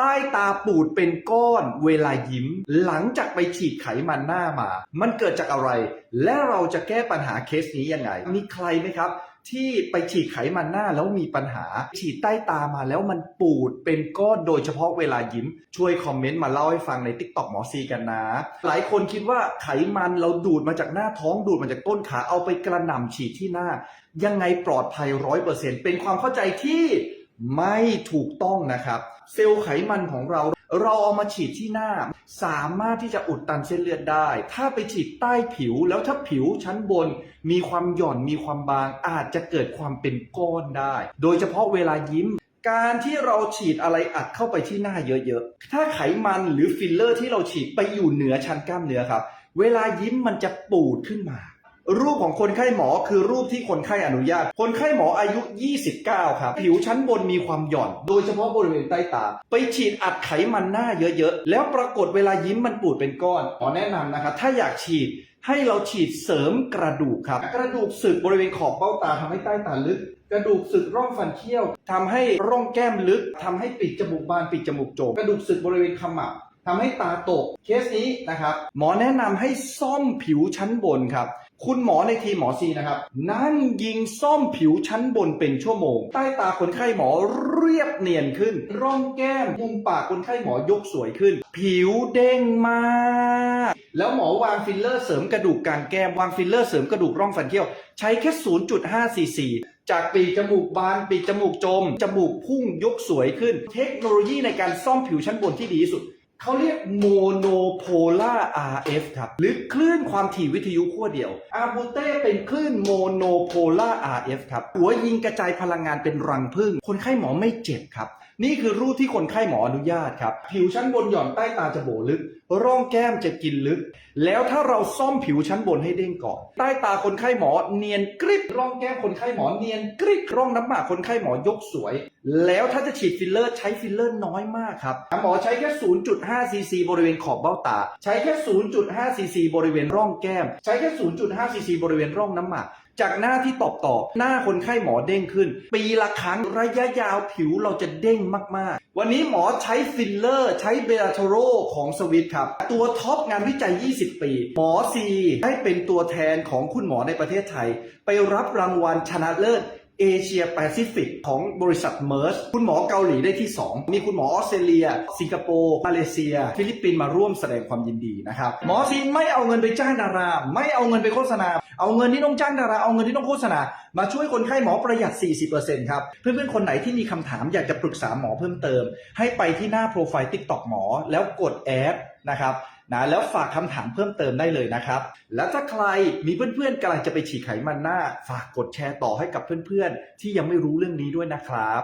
ใต้ตาปูดเป็นก้อนเวลายิ้ม หลังจากไปฉีดไขมันหน้ามา มันเกิดจากอะไร และเราจะแก้ปัญหาเคสนี้ยังไง มีใครไหมครับที่ไปฉีดไขมันหน้าแล้วมีปัญหา ฉีดใต้ตามาแล้วมันปูดเป็นก้อนโดยเฉพาะเวลายิ้ม ช่วยคอมเมนต์มาเล่าให้ฟังใน t ิ k t o k หมอซีกันนะ หลายคนคิดว่าไขมันเราดูดมาจากหน้าท้องดูดมาจากต้นขาเอาไปกระหน่ำฉีดที่หน้า ยังไงปลอดภัยร้อยเปอร์เซ็นต์เป็นความเข้าใจที่ ไม่ถูกต้องนะครับ เซลล์ไขมันของเรา เราเอามาฉีดที่หน้า สามารถที่จะอุดตันเส้นเลือดได้ ถ้าไปฉีดใต้ผิวแล้วถ้าผิวชั้นบน มีความหย่อนมีความบาง อาจจะเกิดความเป็นก้อนได้ โดยเฉพาะเวลายิ้มการที่เราฉีดอะไรอัดเข้าไปที่หน้าเยอะๆ ถ้าไขมันหรือฟิลเลอร์ที่เราฉีดไปอยู่เหนือชั้นกล้ามเนื้อครับ เวลายิ้มมันจะปูดขึ้นมา รูปของคนไข้หมอคือรูปที่คนไข้อนุญาต คนไข้หมออายุ 29 ครับ ผิวชั้นบนมีความหย่อน โดยเฉพาะบริเวณใต้ตา ไปฉีดอัดไขมันหน้าเยอะๆ แล้วปรากฏเวลายิ้มมันปูดเป็นก้อน ขอแนะนำนะครับ ถ้าอยากฉีดให้เราฉีดเสริมกระดูกครับ กระดูกสึกบริเวณขอบเบ้าตาทำให้ใต้ตาลึก กระดูกสึกร่องฟันเคี้ยวทำให้ร่องแก้มลึกทำให้ปีกจมูกบานปีกจมูกโจงกระดูกสึกบริเวณขมับ ทำให้ตาตกเคสนี้นะครับ หมอแนะนำให้ซ่อมผิวชั้นบนครับ คุณหมอในทีมหมอซีนะครับ นั่งยิงซ่อมผิวชั้นบนเป็นชั่วโมง ใต้ตาคนไข้หมอเรียบเนียนขึ้น ร่องแก้มมุมปากคนไข้หมอยกสวยขึ้น ผิวเด้งมาก แล้วหมอวางฟิลเลอร์เสริมกระดูกกลางแก้มวางฟิลเลอร์เสริมกระดูกร่องฟันเคี้ยว ใช้แค่ 0.5ซีซีจากปีกจมูกบานปีกจมูกจม จมูกพุ่งยกสวยขึ้น เทคโนโลยีในการซ่อมผิวชั้นบนที่ดีที่สุด เขาเรียกโมโนโพล่า RF ครับ หรือคลื่นความถี่วิทยุขั้วเดียว อาบูเต้เป็นคลื่นโมโนโพล่า RF ครับ หัวยิงกระจายพลังงานเป็นรังผึ้งคนไข้หมอไม่เจ็บครับ นี่คือรูปที่คนไข้หมออนุญาตครับ ผิวชั้นบนหย่อนใต้ตาจะโบลึก ร่องแก้มจะกินลึก แล้วถ้าเราซ่อมผิวชั้นบนให้เด้งก่อน ใต้ตาคนไข้หมอเนียนกริบ ร่องแก้มคนไข้หมอเนียนกริบ ร่องน้ำหมากคนไข้หมอยกสวย แล้วถ้าจะฉีดฟิลเลอร์ใช้ฟิลเลอร์น้อยมากครับ หมอใช้แค่ 0.5 ซีซีบริเวณขอบเบ้าตา ใช้แค่ 0.5 ซีซีบริเวณร่องแก้ม ใช้แค่ 0.5 ซีซีบริเวณร่องน้ำหมาก จากหน้าที่ตอบต่อหน้าคนไข้หมอเด้งขึ้น ปีละครั้งระยะยาวผิวเราจะเด้งมากๆ วันนี้หมอใช้ฟิลเลอร์ ใช้เบลาโทโรของสวิตครับ ตัวท็อปงานวิจัย 20 ปี หมอซีได้เป็นตัวแทนของคุณหมอในประเทศไทย ไปรับรางวัลชนะเลิศ เอเชียแปซิฟิกของบริษัทเมอร์สคุณหมอเกาหลีได้ที่ 2 มีคุณหมอออสเตรเลีย สิงคโปร์มาเลเซีย ฟิลิปปินส์มาร่วมแสดงความยินดีนะครับ หมอซีไม่เอาเงินไปจ้างดารา ไม่เอาเงินไปโฆษณา เอาเงินที่ต้องจ้างดารา เอาเงินที่ต้องโฆษณา มาช่วยคนไข้หมอประหยัด 40%ครับ เพื่อนๆ คนไหนที่มีคำถามอยากจะปรึกษาหมอเพิ่มเติม ให้ไปที่หน้าโปรไฟล์ TikTok หมอแล้วกดแอดนะครับ นะแล้วฝากคำถามเพิ่มเติมได้เลยนะครับ แล้วถ้าใครมีเพื่อนๆกำลังจะไปฉีดไขมันหน้า ฝากกดแชร์ต่อให้กับเพื่อนๆ ที่ยังไม่รู้เรื่องนี้ด้วยนะครับ